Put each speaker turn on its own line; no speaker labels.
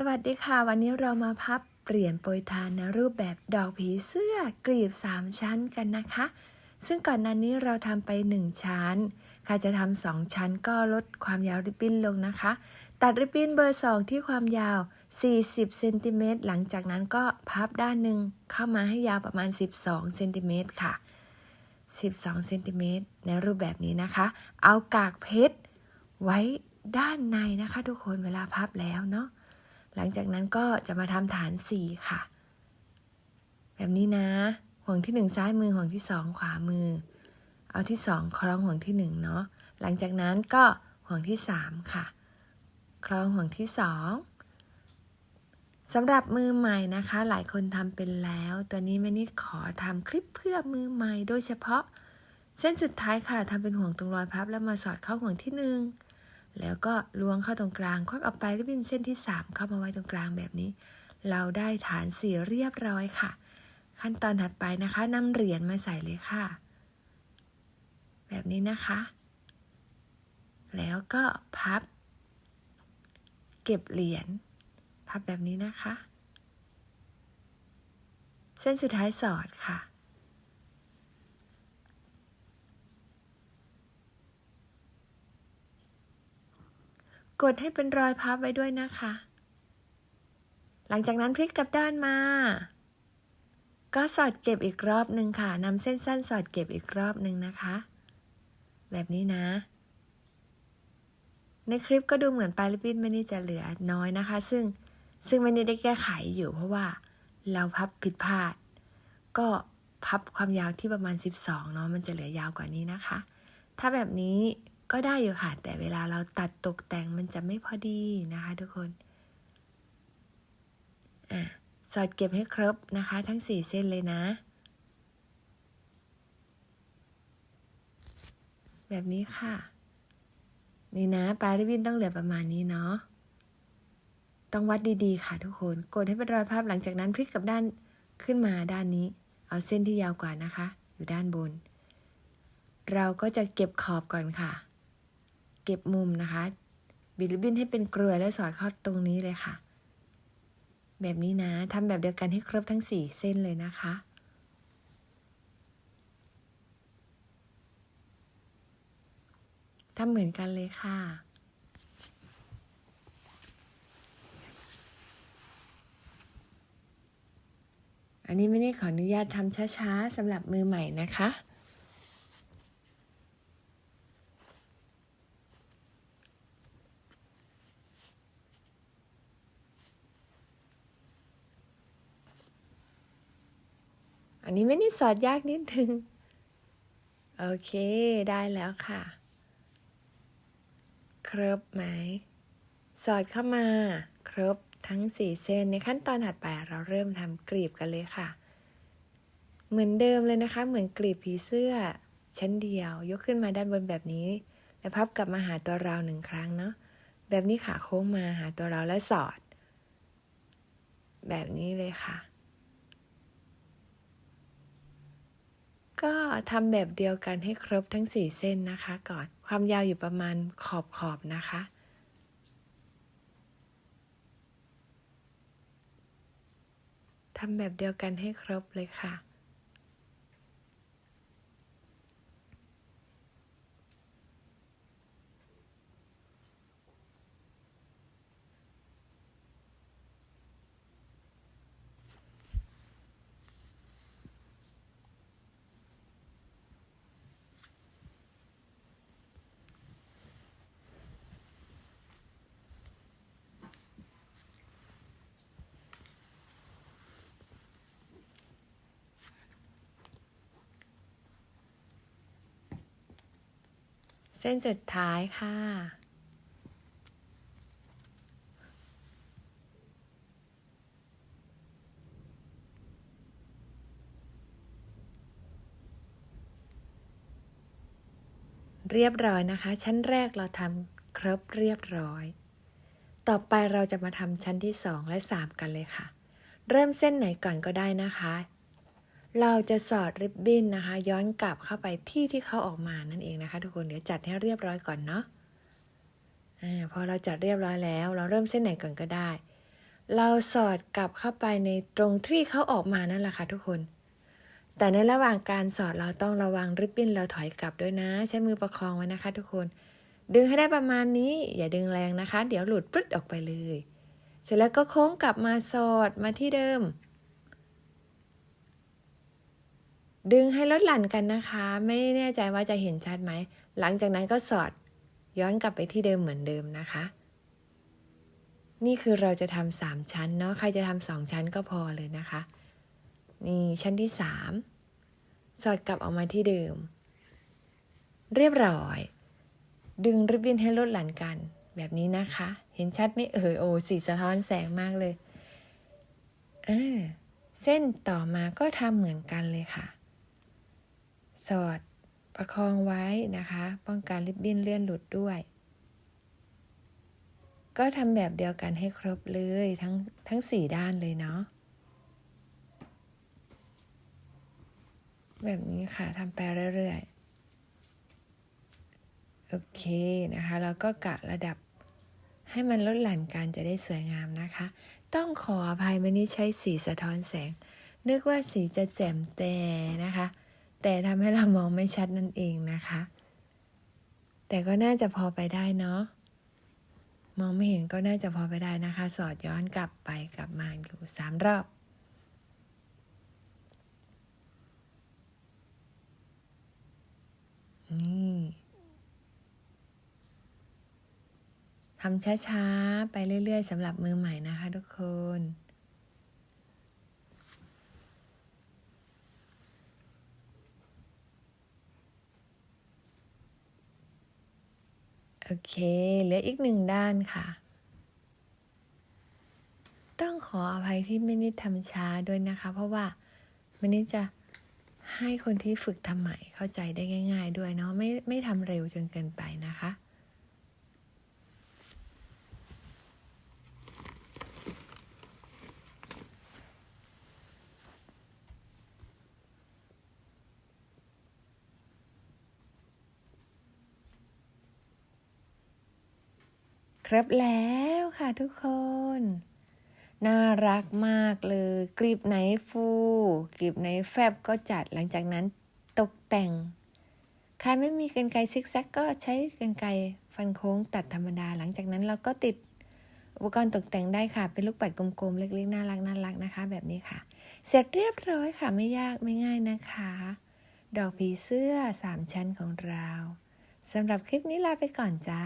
สวัสดีค่ะ วันนี้เรามาพับเปลี่ยนโปรยทานในรูปแบบดอกผีเสื้อกลีบ 3 ชั้นกันนะคะ ซึ่งก่อนหน้านี้เราทำไป 1 ชั้นใครจะทำสองชั้นก็ลดความยาวริบบิ้นลงนะคะ ตัดริบบิ้นเบอร์ 2 ที่ความยาว 40เซนติเมตรหลังจากนั้นก็พับด้านหนึ่งเข้ามาให้ยาวประมาณ 12เซนติเมตรค่ะ 12เซนติเมตรในรูปแบบนี้นะคะ เอากากเพชรไว้ด้านในนะคะ ทุกคนเวลาพับแล้วเนาะ หลังจากนั้นก็จะมาทำฐานสี่ค่ะ แบบนี้นะ ห่วงที่หนึ่งซ้ายมือห่วงที่สองขวามือ เอาที่สองคล้องห่วงที่หนึ่งเนาะหลังจากนั้นก็ห่วงที่สามค่ะ คล้องห่วงที่สองสำหรับมือใหม่นะคะ หลายคนทำเป็นแล้ว ตัวนี้แม่นิดขอทำคลิปเพื่อมือใหม่โดยเฉพาะ เส้นสุดท้ายค่ะทำเป็นห่วงตรงรอยพับแล้วมาสอดเข้าห่วงที่หนึ่ง แล้วก็ล้วงเข้าตรงกลางควักเอาไปริบบิ้นเส้นที่ 3 เข้ามาไว้ตรงกลางแบบนี้ เราได้ฐานสี่เรียบร้อยค่ะ ขั้นตอนถัดไปนะคะนำเหรียญมาใส่เลยค่ะ แบบนี้นะคะ แล้วก็พับ เก็บเหรียญพับแบบนี้นะคะ เส้นสุดท้ายสอดค่ะ กดให้เป็นรอยพับไว้ด้วยนะคะ หลังจากนั้นพลิกกลับด้านมา ก็สอดเก็บอีกรอบหนึ่งค่ะนำเส้นสั้นสอดเก็บอีกรอบหนึ่งนะคะ แบบนี้นะ ในคลิปก็ดูเหมือนปลายลิบบิ้นไม่นี่จะเหลือน้อยนะคะ ซึ่งซึ่งไม่ได้แก้ไขอยู่เพราะว่าเราพับผิดพลาด ก็พับความยาวที่ประมาณ 12เนาะมันจะเหลือยาวกว่านี้นะคะ ถ้าแบบนี้ ก็ได้อยู่ค่ะ แต่เวลาเราตัดตกแต่งมันจะไม่พอดีนะคะทุกคนอะสอดเก็บให้ครบนะคะ ทั้ง 4 เส้นเลยนะ แบบนี้ค่ะ นี่นะปลายริบบิ้นต้องเหลือประมาณนี้เนาะต้องวัดดีๆค่ะทุกคน กดให้เป็นรอยพับหลังจากนั้นพลิกกับด้านขึ้นมาด้านนี้ เอาเส้นที่ยาวกว่านะคะ อยู่ด้านบน เราก็จะเก็บขอบก่อนค่ะ เก็บมุมนะคะ บิดริบบิ้นให้เป็นเกลือแล้วสอดเข้าตรงนี้เลยค่ะ แบบนี้นะทำแบบเดียวกันให้ครบทั้ง 4 เส้นเลยนะคะทำเหมือนกันเลยค่ะ อันนี้ไม่ได้ขออนุญาตทำช้าๆสำหรับมือใหม่นะคะ อันนี้ไม่ได้สอดยากนิดนึง โอเคได้แล้วค่ะ ครบไหม สอดเข้ามา ครบทั้ง 4 เส้น ในขั้นตอนถัดไปเราเริ่มทำกลีบกันเลยค่ะ เหมือนเดิมเลยนะคะ เหมือนกลีบผีเสื้อ ชั้นเดียว ยกขึ้นมาด้านบนแบบนี้ แล้วพับกลับมาหาตัวเราหนึ่งครั้งเนาะ แบบนี้ขาโค้งมาหาตัวเราและสอด แบบนี้เลยค่ะ ก็ทำแบบเดียวกันให้ครบทั้ง 4 เส้นนะคะ ก่อน ความยาวอยู่ประมาณขอบขอบนะคะ ทำแบบเดียวกันให้ครบเลยค่ะ ส้นสุดท้ายค่ะ เรียบร้อยนะคะ ชั้นแรกเราทำครบเรียบร้อย ต่อไปเราจะมาทำชั้นที่ 2 และ 3 กันเลยค่ะ เริ่มเส้นไหนก่อนก็ได้นะคะ เราจะสอดริบบิ้นนะคะ ย้อนกลับเข้าไปที่ที่เขาออกมานั่นเองนะคะ ทุกคนเดี๋ยวจัดให้เรียบร้อยก่อนเนาะอาพอเราจัดเรียบร้อยแล้ว เราเริ่มเส้นไหนก่อนก็ได้ เราสอดกลับเข้าไปในตรงที่เขาออกมานั่นแหละค่ะทุกคน แต่ในระหว่างการสอดเราต้องระวังริบบิ้นเราถอยกลับด้วยนะ ใช้มือประคองไว้นะคะ ทุกคน ดึงให้ได้ประมาณนี้ อย่าดึงแรงนะคะ เดี๋ยวหลุดปรึ๊ดออกไปเลย เสร็จแล้วก็โค้งกลับมาสอดมาที่เดิม ดึงให้ลดหลั่นกันนะคะ ไม่แน่ใจว่าจะเห็นชัดไหม หลังจากนั้นก็สอดย้อนกลับไปที่เดิมเหมือนเดิมนะคะ นี่คือเราจะทำสามชั้นเนาะใครจะทำสองชั้นก็พอเลยนะคะ นี่ชั้นที่สามสอดกลับออกมาที่เดิม เรียบร้อย ดึงริบบิ้นให้ลดหลั่นกัน แบบนี้นะคะ เห็นชัดไหมเอ่ยโอ้สีสะท้อนแสงมากเลยอ่าเส้นต่อมาก็ทำเหมือนกันเลยค่ะ สอดประคองไว้นะคะ ป้องกันริบบิ้นเลื่อนหลุดด้วย ก็ทำแบบเดียวกันให้ครบเลยทั้งทั้งสี่ด้านเลยเนาะแบบนี้ค่ะทำไปเรื่อยๆ โอเคนะคะ แล้วก็กะระดับให้มันลดหลั่นกันจะได้สวยงามนะคะ ต้องขออภัยวันนี้ใช้สีสะท้อนแสง นึกว่าสีจะแจ่มแต่นะคะ แต่ทำให้เรามองไม่ชัดนั่นเองนะคะ แต่ก็น่าจะพอไปได้เนาะมองไม่เห็นก็น่าจะพอไปได้นะคะ สอดย้อนกลับไปกลับมาอยู่สามรอบนี่ทำช้าๆ ไปเรื่อยๆสำหรับมือใหม่นะคะทุกคน โอเค เหลืออีกหนึ่งด้านค่ะ ต้องขออภัยที่ไม่นิดทำช้าด้วยนะคะ เพราะว่ามันนิดจะให้คนที่ฝึกทำใหม่เข้าใจได้ง่าย ๆ ด้วยเนาะไม่ไม่ทำเร็วจนเกินไปนะคะ ครบแล้วค่ะทุกคน น่ารักมากเลยกลีบไหนฟูกลีบไหนแฟบก็จัดหลังจากนั้นตกแต่ง ใครไม่มีกันไกรซิกแซกก็ใช้กันไกรฟันโค้งตัดธรรมดา หลังจากนั้นเราก็ติดอุปกรณ์ตกแต่งได้ค่ะ เป็นลูกปัดกลมๆ เล็กๆ น่ารักน่ารักนะคะ แบบนี้ค่ะ เสร็จเรียบร้อยค่ะ ไม่ยากไม่ง่ายนะคะ ดอกผีเสื้อสามชั้นของเราสำหรับคลิปนี้ลาไปก่อนจ้า